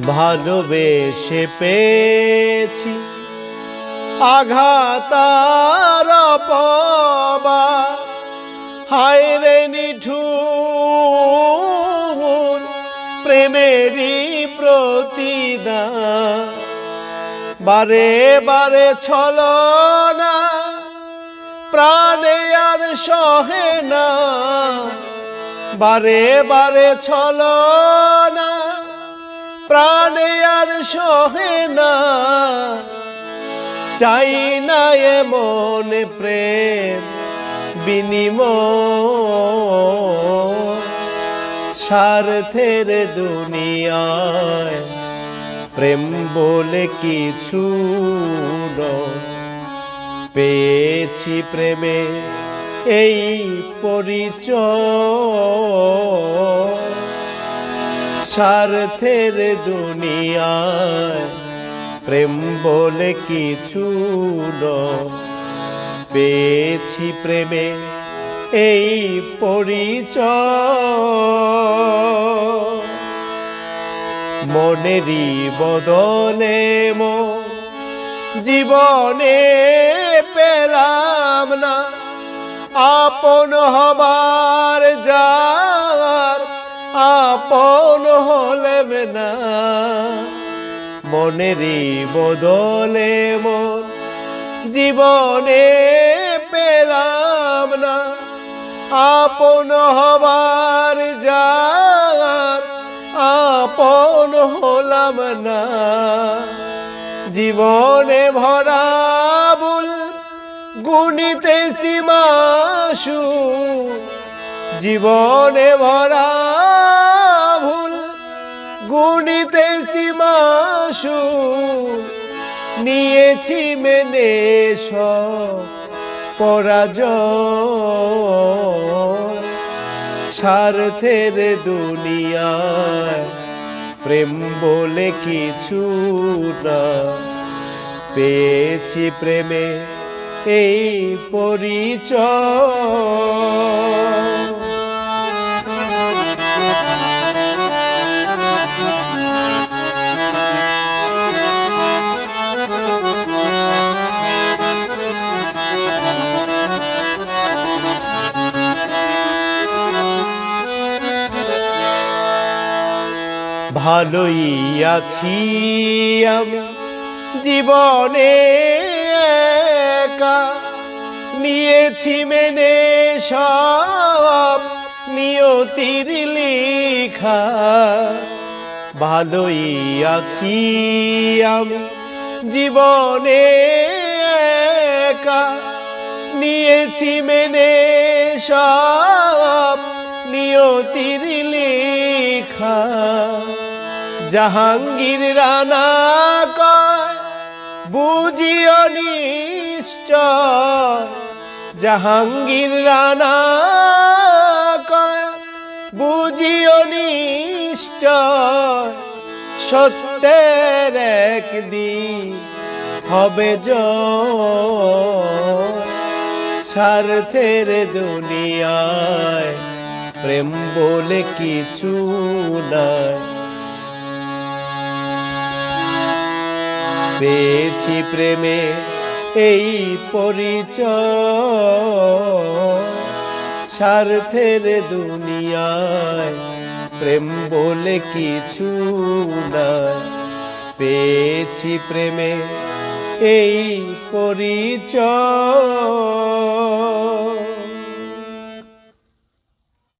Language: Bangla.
ভালোবেসে পেয়েছি আঘাতার পবা হায় রে নিঠুর প্রেমেরই প্রতিদান। বারে বারে ছলো না প্রাণে আর সহে না। বারে বারে ছলো না প্রাণে আর সহে না। চাই না এমন প্রেম, বিনিময়। স্বার্থের দুনিয়ায় প্রেম বলে কিছু পেয়েছি প্রেমে এই পরিচয়। স্বার্থের দুনিয়ায় প্রেম বলে কিছু পেয়েছি প্রেমে এই পরিচয়। মনেরই বদলে মো জীবনে পেলাম না। আপন হবার যার আপন হলেম না। মনেরই বদলে মন, জীবনে পেলাম না। আপন হবার যার, আপন হলাম না। জীবনে ভরা বুল গুণিতে সীমাসু জীবনে ভরা গুণিতে সীমাসু, নিয়েছি মেনে সব পরাজয়। স্বার্থের দুনিয়ায় প্রেম বলে কিছু না। পেয়েছি প্রেমে এই পরিচয়। ভালোই আছি আমি। জীবনে একা। নিয়েছি মেনে সব নিয়তির লিখা। ভালোই আছি আমি। জীবনে একা। নিয়েছি মেনে সব নিয়তির লেখা। জাহাঙ্গীর রানা কয়, বুঝিও জাহাঙ্গীর রানা কয়, বুঝিও সত্যের একদিন হবে স্বার্থের দুনিয়ায় প্রেম বলে কিছু নাই। পেয়েছি প্রেমে এই পরিচয়। স্বার্থের দুনিয়ায় প্রেম বলে কিছু নাই। পেয়েছি প্রেমে এই পরিচয়।